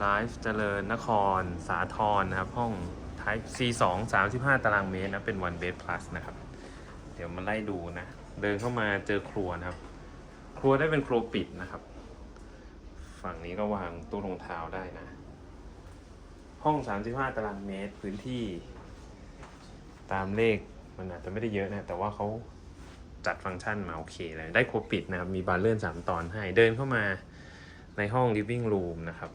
ไลฟ์เจริญนคร สาทรนะครับ ห้อง Type C2 35 ตารางเมตรนะ เป็น one bed plus นะครับ เดี๋ยวมาไล่ดูนะ เดินเข้ามาเจอครัวนะครับ ครัวได้เป็นครัวปิดนะครับ ฝั่งนี้ก็วางตู้รองเท้าได้นะ ห้อง 35 ตารางเมตรพื้นที่ ตามเลขมันอาจจะไม่ได้เยอะนะ แต่ว่าเขาจัดฟังก์ชันมาโอเคเลย ได้ครัวปิดนะครับ มีบานเลื่อน3ตอนให้ เดินเข้ามาในห้อง living room นะครับ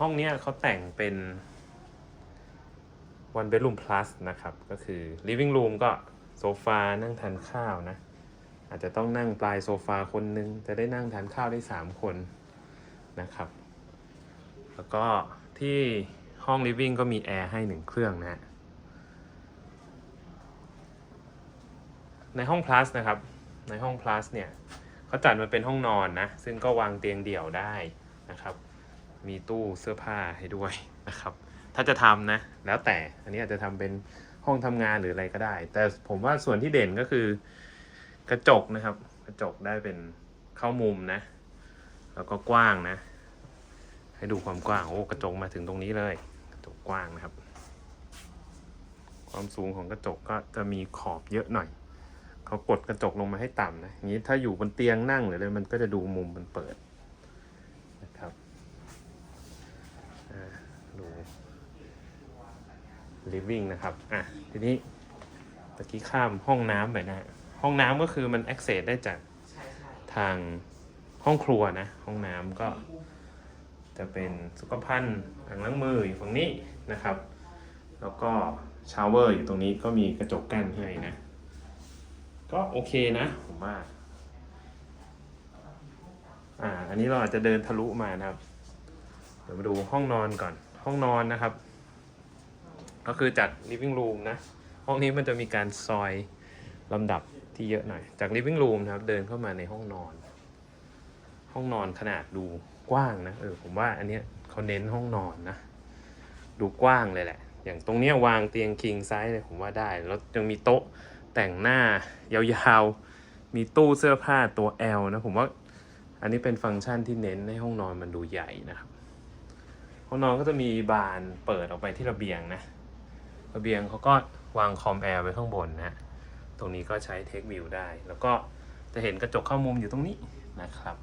ห้องเนี้ยเขาแต่งเป็น one bedroom plus นะครับ ก็คือ living room ก็โซฟานั่งทานข้าวนะ อาจจะต้องนั่งปลายโซฟาคนนึง จะได้นั่งทานข้าวได้ 3 คนนะครับ แล้วก็ที่ห้อง living ก็มีแอร์ให้หนึ่งเครื่องนะฮะในห้อง plus นะครับ ในห้อง plus เนี่ยเขาจัดมาเป็นห้องนอนนะ ซึ่งก็วางเตียงเดี่ยวได้นะครับ มีตู้เสื้อผ้าให้ด้วยนะครับ ถ้าจะทำนะ แล้วแต่อันนี้อาจจะทำเป็นห้องทำงานหรืออะไรก็ได้ แต่ผมว่าส่วนที่เด่นก็คือกระจกนะครับ กระจกได้เป็นเข้ามุมนะ แล้วก็กว้างนะ ให้ดูความกว้างโอ้กระจกมาถึงตรงนี้เลย กระจกกว้างนะครับ ความสูงของกระจกก็จะมีขอบเยอะหน่อยเขากดกระจกลงมาให้ต่ำนะอย่างนี้ถ้าอยู่บนเตียงนั่งหรืออะไรมันก็จะดูมุมมันเปิดนะครับอ่าดู living นะครับ อะ ทีนี้ตะกี้ข้ามห้องน้ำไปนะ ห้องน้ำก็คือมัน access ได้จากทางห้องครัวนะ ห้องน้ำก็ จะเป็นสุขภัณฑ์อ่างล้างมืออยู่ฝั่งนี้นะครับ แล้วก็ชาวเวอร์อยู่ตรงนี้ก็มีกระจกกั้นให้นะ ก็โอเคนะผมว่าอ่า อันนี้เราอาจจะเดินทะลุมานะครับ เดี๋ยวมาดูห้องนอนก่อน ห้องนอนนะครับ ก็คือจัด living room นะ ห้องนี้มันจะมีการซอยลำดับที่เยอะหน่อย จาก living room นะครับ เดินเข้ามาในห้องนอน ห้องนอนขนาดดูกว้างนะ เออ ผมว่าอันเนี้ยเขาเน้นห้องนอนนะ ดูกว้างเลยแหละ อย่างตรงเนี้ยวางเตียง king size เลยผมว่าได้ แล้วยังมีโต๊ะแต่งหน้ายาวๆ มีตู้เสื้อผ้าตัว L นะ ผมว่าอันนี้เป็นฟังก์ชันที่เน้นให้ห้องนอนมันดูใหญ่นะครับ ห้องนอนก็จะมีบานเปิดออกไปที่ระเบียงนะ ระเบียงเขาก็วางคอมแอร์ไว้ข้างบนนะตรงนี้ก็ใช้เทควิวได้ แล้วก็จะเห็นกระจกเข้ามุมอยู่ตรงนี้นะครับ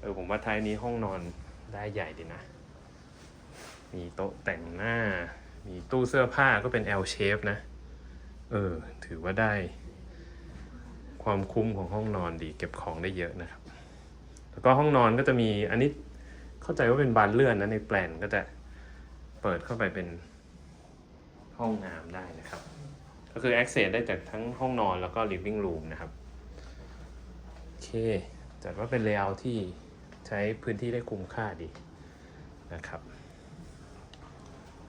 เออผมว่าท้ายนี้ห้องนอนได้ใหญ่ดีนะ มีโต๊ะแต่งหน้า มีตู้เสื้อผ้าก็เป็น L shape นะ เออ ถือว่าได้ ความคุ้มของห้องนอนดีเก็บของได้เยอะนะครับ แล้วก็ห้องนอนก็จะมีอันนี้เข้าใจว่าเป็นบานเลื่อนนะในแปลนก็จะเปิดเข้าไปเป็น ห้องน้ำได้นะครับ ก็คือ access ได้จากทั้งห้องนอนแล้วก็ living room นะครับ โอเค จัดว่าเป็น layout ที่ใช้พื้นที่ได้คุ้มค่าดีนะครับ